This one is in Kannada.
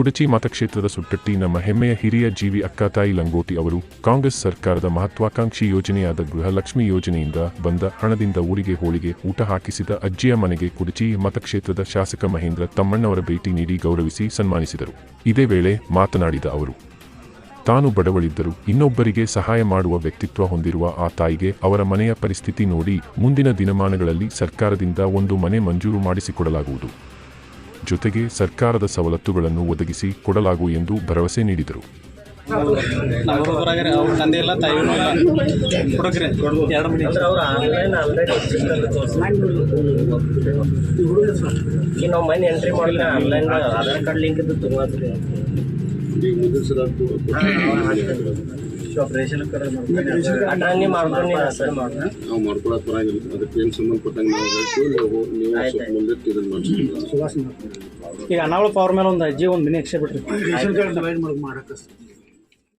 ಕುಡಚಿ ಮತಕ್ಷೇತ್ರದ ಸುಟ್ಟಟ್ಟಿ ನಮ್ಮ ಹೆಮ್ಮೆಯ ಹಿರಿಯ ಜೀವಿ ಅಕ್ಕತಾಯಿ ಲಂಗೋಟಿ ಅವರು ಕಾಂಗ್ರೆಸ್ ಸರ್ಕಾರದ ಮಹತ್ವಾಕಾಂಕ್ಷಿ ಯೋಜನೆಯಾದ ಗೃಹಲಕ್ಷ್ಮಿ ಯೋಜನೆಯಿಂದ ಬಂದ ಹಣದಿಂದ ಊರಿಗೆ ಹೋಳಿಗೆ ಊಟ ಹಾಕಿಸಿದ ಅಜ್ಜಿಯ ಮನೆಗೆ ಕುಡಚಿ ಮತಕ್ಷೇತ್ರದ ಶಾಸಕ ಮಹೇಂದ್ರ ತಮ್ಮಣ್ಣವರ ಭೇಟಿ ನೀಡಿ ಗೌರವಿಸಿ ಸನ್ಮಾನಿಸಿದರು. ಇದೇ ವೇಳೆ ಮಾತನಾಡಿದ ಅವರು, ತಾನು ಬಡವಳಿದ್ದರೂ ಇನ್ನೊಬ್ಬರಿಗೆ ಸಹಾಯ ಮಾಡುವ ವ್ಯಕ್ತಿತ್ವ ಹೊಂದಿರುವ ಆ ತಾಯಿಗೆ ಅವರ ಮನೆಯ ಪರಿಸ್ಥಿತಿ ನೋಡಿ ಮುಂದಿನ ದಿನಮಾನಗಳಲ್ಲಿ ಸರ್ಕಾರದಿಂದ ಒಂದು ಮನೆ ಮಂಜೂರು ಮಾಡಿಸಿಕೊಡಲಾಗುವುದು. ಜೊತೆಗೆ ಸರ್ಕಾರದ ಸವಲತ್ತುಗಳನ್ನು ಒದಗಿಸಿ ಕೊಡಲಾಗು ಎಂದು ಭರವಸೆ ನೀಡಿದರು. ಆಧಾರ್ ಕಾರ್ಡ್ ಲಿಂಕ್ ಅಟ್ರಾಂಗಿ ಮಾಡ್ಕೊಂಡು ನಾವು ಮಾಡ್ಕೊಳಕ್ ಬರಂಗಿಲ್ಲ ಅದಕ್ಕೆ ಏನು ಸಂಬಂಧಪಟ್ಟಂಗೆ ನಾವು ಹೇಳ್ತೀವಿ ನೀವು ನೀವು ಸ್ವಲ್ಪ ಮುಂದೆ ಇದನ್ನ ಮಾಡಿಸ್ತೀವಿ ಈಗ ಅನಾವಳ ಪವರ್ ಮೇಲೆ ಒಂದು ಅಜ್ಜಿ ಒಂದು ಮಿನಿ ಎಕ್ಸ್ಟ್ರಾ ಬಿಟ್ರಿ ರೇಷನ್ ಕಾರ್ಡ್ ಡಿವೈಡ್ ಮಾಡಕ್ಕೆ